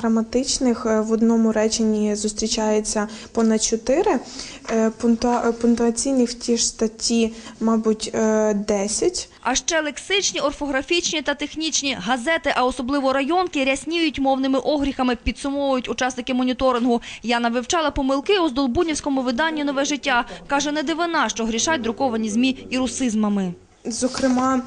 Граматичних е, в одному реченні зустрічається понад чотири. Е, е, Пунктуаційних в ті ж статті, мабуть, е, 10. А ще лексичні, орфографічні та технічні газети, а особливо районки, рясніють мовними огріхами, підсумовують учасники моніторингу. Яна вивчала помилки у здолбунівському виданні «Нове життя». Каже, не дивина, що грішать друковані ЗМІ і русизмами. Зокрема,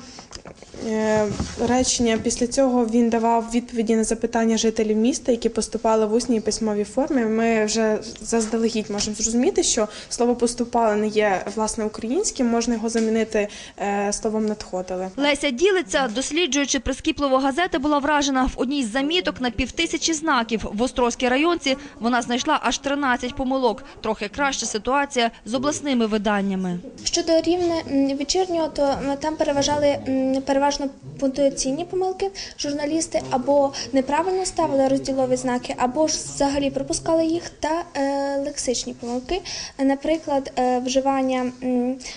речення після цього він давав відповіді на запитання жителів міста, які поступали в усній і письмовій формі. Ми вже заздалегідь можемо зрозуміти, що слово поступали не є власне українським, можна його замінити е, словом надходили. Леся ділиться, досліджуючи прискіпливо газети, була вражена. В одній з заміток на півтисячі знаків в Острозькій районці вона знайшла аж 13 помилок. Трохи краща ситуація з обласними виданнями. Щодо рівня вечірнього, то там переважали м, переважно пунктуаційні помилки. Журналісти або неправильно ставили розділові знаки, або ж взагалі пропускали їх, та е, лексичні помилки. Наприклад, е, вживання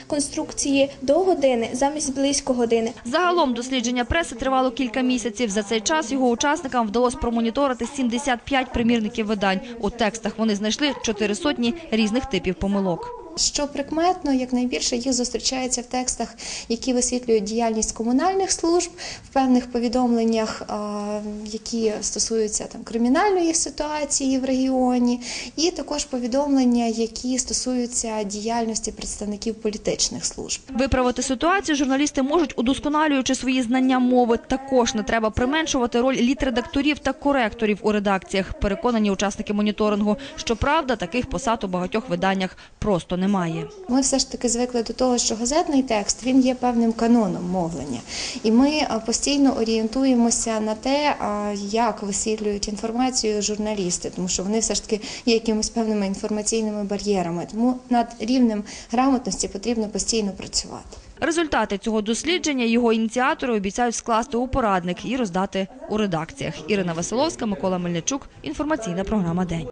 конструкції до години замість близько години. Загалом дослідження преси тривало кілька місяців. За цей час його учасникам вдалося промоніторити 75 примірників видань. У текстах вони знайшли чотири сотні різних типів помилок. Що прикметно, якнайбільше їх зустрічається в текстах, які висвітлюють діяльність комунальних служб, в певних повідомленнях, які стосуються там кримінальної ситуації в регіоні, і також повідомлення, які стосуються діяльності представників політичних служб. Виправити ситуацію журналісти можуть, удосконалюючи свої знання мови. Також не треба применшувати роль літредакторів та коректорів у редакціях. Переконані учасники моніторингу. Щоправда, таких посад у багатьох виданнях просто немає. Ми все ж таки звикли до того, що газетний текст він є певним каноном мовлення, і ми постійно орієнтуємося на те, як висвітлюють інформацію журналісти, тому що вони все ж таки є якимись певними інформаційними бар'єрами. Тому над рівнем грамотності потрібно постійно працювати. Результати цього дослідження його ініціатори обіцяють скласти у порадник і роздати у редакціях. Ірина Василовська, Микола Мельничук. Інформаційна програма День.